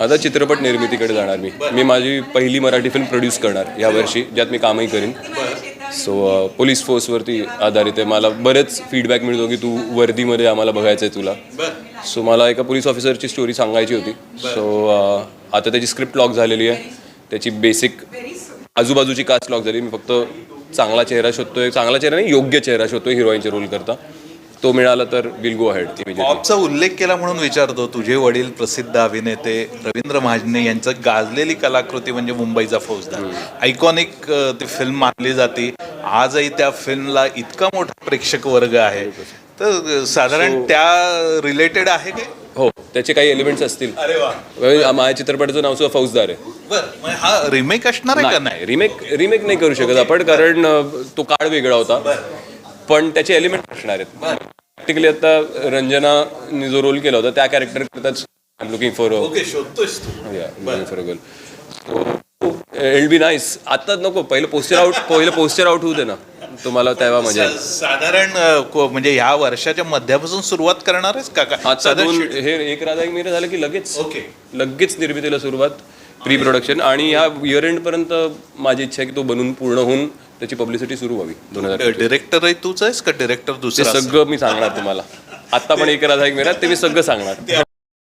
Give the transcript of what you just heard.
आता चित्रपट निर्मितीकडे जाणार मी. मी माझी पहिली मराठी फिल्म प्रोड्यूस करणार यावर्षी ज्यात मी कामही करीन. सो पोलीस फोर्सवरती आधारित आहे. मला बरेच फीडबॅक मिळतो की तू वर्दीमध्ये आम्हाला बघायचं आहे तुला. सो मला एका पोलीस ऑफिसरची स्टोरी सांगायची होती. सो uh, आता त्याची स्क्रिप्ट लॉक झालेली आहे. त्याची बेसिक आजूबाजूची कास्ट लॉक झाली. मी फक्त चांगला चेहरा शोधतोय. चांगला चेहरा नाही योग्य चेहरा शोधतोय हिरोईनचे रोल करता. तो मिळाला तर विल गो हेड पॉपचा उल्लेख केला म्हणून विचारतो तुझे वडील प्रसिद्ध अभिनेते रवींद्र महाजने यांचं गाजलेली कलाकृती म्हणजे मुंबईचा फौजदार. आयकॉनिक ती फिल्म मानली जाते. आजही त्या फिल्मला इतका मोठा प्रेक्षक वर्ग आहे. तर साधारण त्या रिलेटेड आहे की? हो त्याचे काही एलिमेंट्स असतील. माझ्या चित्रपटाचं नाव सुद्धा फौजदार आहे. हा रिमेक असणार आहे का नाही रिमेक रिमेक नाही करू शकत आपण कारण तो काळ वेगळा होता. पण त्याचे एलिमेंट असणार आहेत. प्रॅक्टिकली आता रंजनाने जो रोल केला होता त्या कॅरेक्टर करताच आय लुकिंग फॉर ओके शोधतोयस तू. For girl L B nice आता नको पहिलं पोस्टर आउट पहिलं पोस्टर आउट होऊ दे ना. तुम्हाला तेव्हा मजा येईल. साधारण अ, म्हणजे ह्या वर्षाच्या मध्यापासून सुरुवात करणार आहेस का? आता साधारण दोन हे एक राधा एक महिना झालं की लगेच? ओके. लगेच निर्मितीला सुरुवात प्री प्रोडक्शन आणि ह्या इयर एंड पर्यंत माझी इच्छा आहे की तो बनून पूर्ण होऊन त्याची पब्लिसिटी सुरू व्हावी दोन हजार डिरेक्टर आहे तूच आहेस का डिरेक्टर दुसरा सगळं मी सांगणार तुम्हाला. आता पण एक राधा एक मेरा ते मी सगळं सांगणार.